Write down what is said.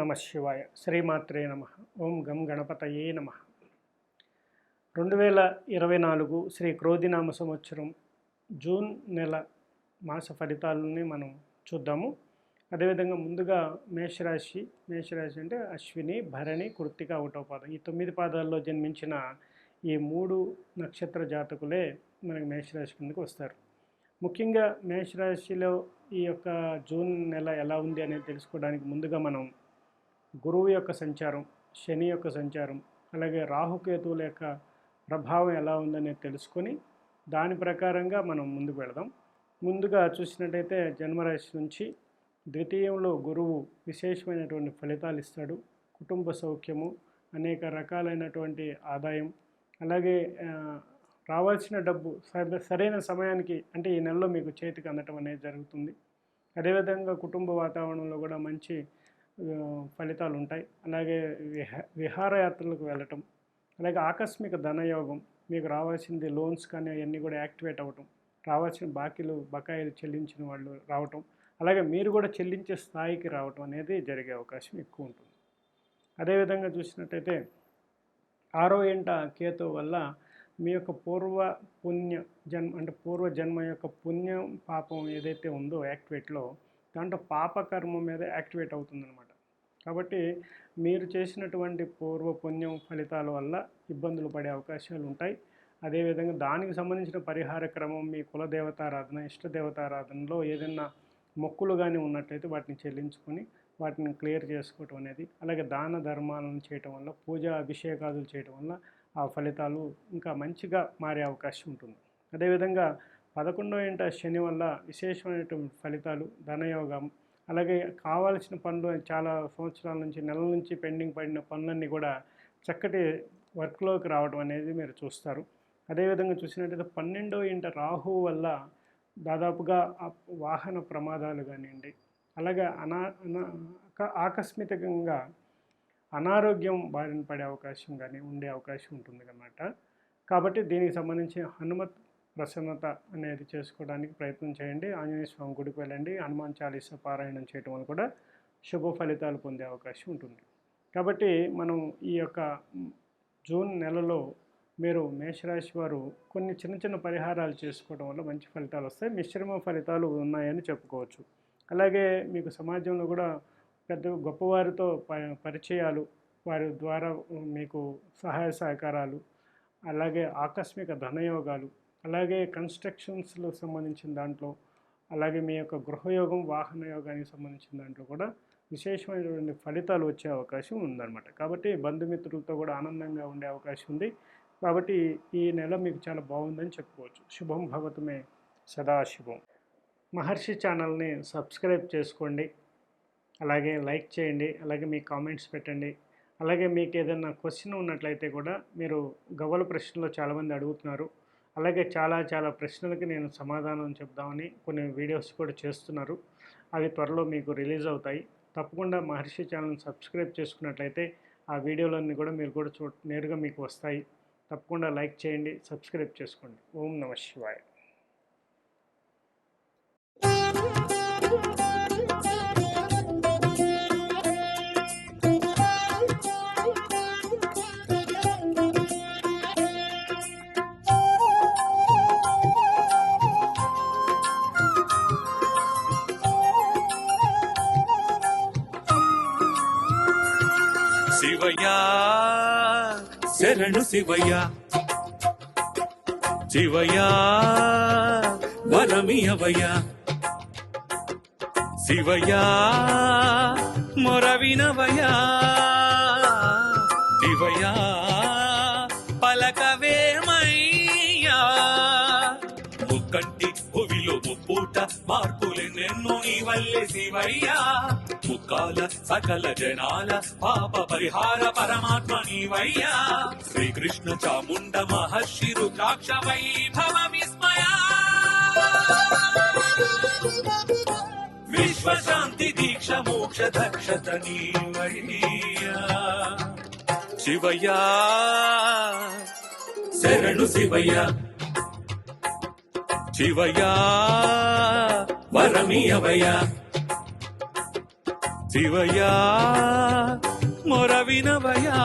నమ శివాయ. శ్రీమాత్రే నమ. ఓం గం గణపతయే నమ. రెండు వేల ఇరవై నాలుగు శ్రీ క్రోధినామ సంవత్సరం జూన్ నెల మాస ఫలితాలని మనం చూద్దాము. అదేవిధంగా ముందుగా మేషరాశి మేషరాశి అంటే అశ్విని భరణి కృత్తిక ఒకటో పాదం ఈ తొమ్మిది పాదాల్లో జన్మించిన ఈ మూడు నక్షత్ర జాతకులే మనకి మేషరాశి కిందకు వస్తారు. ముఖ్యంగా మేషరాశిలో ఈ యొక్క జూన్ నెల ఎలా ఉంది అనేది తెలుసుకోవడానికి ముందుగా మనం గురువు యొక్క సంచారం శని యొక్క సంచారం అలాగే రాహుకేతువుల యొక్క ప్రభావం ఎలా ఉందనేది తెలుసుకొని దాని ప్రకారంగా మనం ముందుకు వెళదాం. ముందుగా చూసినట్టయితే జన్మరాశి నుంచి ద్వితీయంలో గురువు విశేషమైనటువంటి ఫలితాలు ఇస్తాడు. కుటుంబ సౌఖ్యము అనేక రకాలైనటువంటి ఆదాయం అలాగే రావాల్సిన డబ్బు సరైన సమయానికి అంటే ఈ నెలలో మీకు చేతికి అందటం అనేది జరుగుతుంది. అదేవిధంగా కుటుంబ వాతావరణంలో కూడా మంచి ఫలితాలు ఉంటాయి అలాగే విహ విహారయాత్రలకు వెళ్ళటం అలాగే ఆకస్మిక ధనయోగం మీకు రావాల్సింది లోన్స్ కానీ అవన్నీ కూడా యాక్టివేట్ అవ్వటం రావాల్సిన బాకీలు బకాయిలు చెల్లించిన వాళ్ళు రావటం అలాగే మీరు కూడా చెల్లించే స్థాయికి రావటం అనేది జరిగే అవకాశం ఎక్కువ ఉంటుంది. అదేవిధంగా చూసినట్టయితే ఆరో ఎంట కేతు వల్ల మీ యొక్క పూర్వ పుణ్య జన్మ అంటే పూర్వ జన్మ యొక్క పుణ్యం పాపం ఏదైతే ఉందో యాక్టివేట్లో దాంట్లో పాపకర్మ మీద యాక్టివేట్ అవుతుందన్నమాట. కాబట్టి మీరు చేసినటువంటి పూర్వ పుణ్యం ఫలితాల వల్ల ఇబ్బందులు పడే అవకాశాలు ఉంటాయి. అదేవిధంగా దానికి సంబంధించిన పరిహార క్రమం మీ కులదేవతారాధన ఇష్టదేవతారాధనలో ఏదైనా మొక్కులు కానీ ఉన్నట్లయితే వాటిని చెల్లించుకొని వాటిని క్లియర్ చేసుకోవటం అనేది అలాగే దాన ధర్మాలను చేయటం వల్ల పూజా అభిషేకాదులు చేయటం వల్ల ఆ ఫలితాలు ఇంకా మంచిగా మారే అవకాశం ఉంటుంది. అదేవిధంగా పదకొండో ఇంట శని వల్ల విశేషమైనటువంటి ఫలితాలు ధనయోగం అలాగే కావాల్సిన పనులు చాలా సంవత్సరాల నుంచి నెలల నుంచి పెండింగ్ పడిన పనులన్నీ కూడా చక్కటి వర్క్లోకి రావడం అనేది మీరు చూస్తారు. అదేవిధంగా చూసినట్టయితే పన్నెండో ఇంట రాహు వల్ల దాదాపుగా వాహన ప్రమాదాలు కానివ్వండి అలాగే అనా ఆకస్మికంగా అనారోగ్యం బారిన పడే అవకాశం కానీ ఉండే అవకాశం ఉంటుంది అన్నమాట కాబట్టి దీనికి సంబంధించి హనుమత్ ప్రసన్నత అనేది చేసుకోవడానికి ప్రయత్నం చేయండి. ఆంజనేయ స్వామి గుడికి వెళ్ళండి. హనుమాన్ చాలీస పారాయణం చేయటం వల్ల కూడా శుభ ఫలితాలు పొందే అవకాశం ఉంటుంది. కాబట్టి మనం ఈ యొక్క జూన్ నెలలో మీరు మేషరాశి వారు కొన్ని చిన్న చిన్న పరిహారాలు చేసుకోవడం వల్ల మంచి ఫలితాలు వస్తాయి. మిశ్రమ ఫలితాలు ఉన్నాయని చెప్పుకోవచ్చు. అలాగే మీకు సమాజంలో కూడా పెద్ద గొప్పవారితో ప పరిచయాలు వారి ద్వారా మీకు సహాయ సహకారాలు అలాగే ఆకస్మిక ధనయోగాలు అలాగే కన్స్ట్రక్షన్స్లో సంబంధించిన దాంట్లో అలాగే మీ యొక్క గృహయోగం వాహన యోగానికి సంబంధించిన దాంట్లో కూడా విశేషమైనటువంటి ఫలితాలు వచ్చే అవకాశం ఉందన్నమాట. కాబట్టి బంధుమిత్రులతో కూడా ఆనందంగా ఉండే అవకాశం ఉంది. కాబట్టి ఈ నెల మీకు చాలా బాగుందని చెప్పుకోవచ్చు. శుభం భవతుమే. సదాశుభం మహర్షి ఛానల్ని సబ్స్క్రైబ్ చేసుకోండి. అలాగే లైక్ చేయండి. అలాగే మీ కామెంట్స్ పెట్టండి. అలాగే మీకు ఏదైనా క్వశ్చన్ ఉన్నట్లయితే కూడా మీరు గవ్వల ప్రశ్నలో చాలామంది అడుగుతున్నారు. అలాగే చాలా చాలా ప్రశ్నలకి నేను సమాధానం చెప్దామని కొన్ని వీడియోస్ కూడా చేస్తున్నారు. అవి త్వరలో మీకు రిలీజ్ అవుతాయి. తప్పకుండా మహర్షి ఛానల్ని సబ్స్క్రైబ్ చేసుకున్నట్లయితే ఆ వీడియోలన్నీ కూడా మీరు కూడా చూ నేరుగా మీకు వస్తాయి. తప్పకుండా లైక్ చేయండి సబ్స్క్రైబ్ చేసుకోండి. ఓం నమ శివాయ. శరణు శివయ్య. శివయ్య వరమియవయ్య శివయ్య మొరవినవయ్య. శివయ్య పలకవేమయ్యా. ముక్కంటి మార్పులెన్నెన్నో నీ వల్లే శివయ్యా. ముక్కాల సకల జనాల పాప పరిహార పరమాత్మ నీవయ్యా. శ్రీకృష్ణ చాముండ మహర్షి రుద్రాక్ష వైభవ విస్మయా. విశ్వశాంతి దీక్ష మోక్ష దక్షత నీవయ్యా. శివయ్యా శరణు శివయ్యా. శివయా వరమియవయా శివయా మొరవినవయా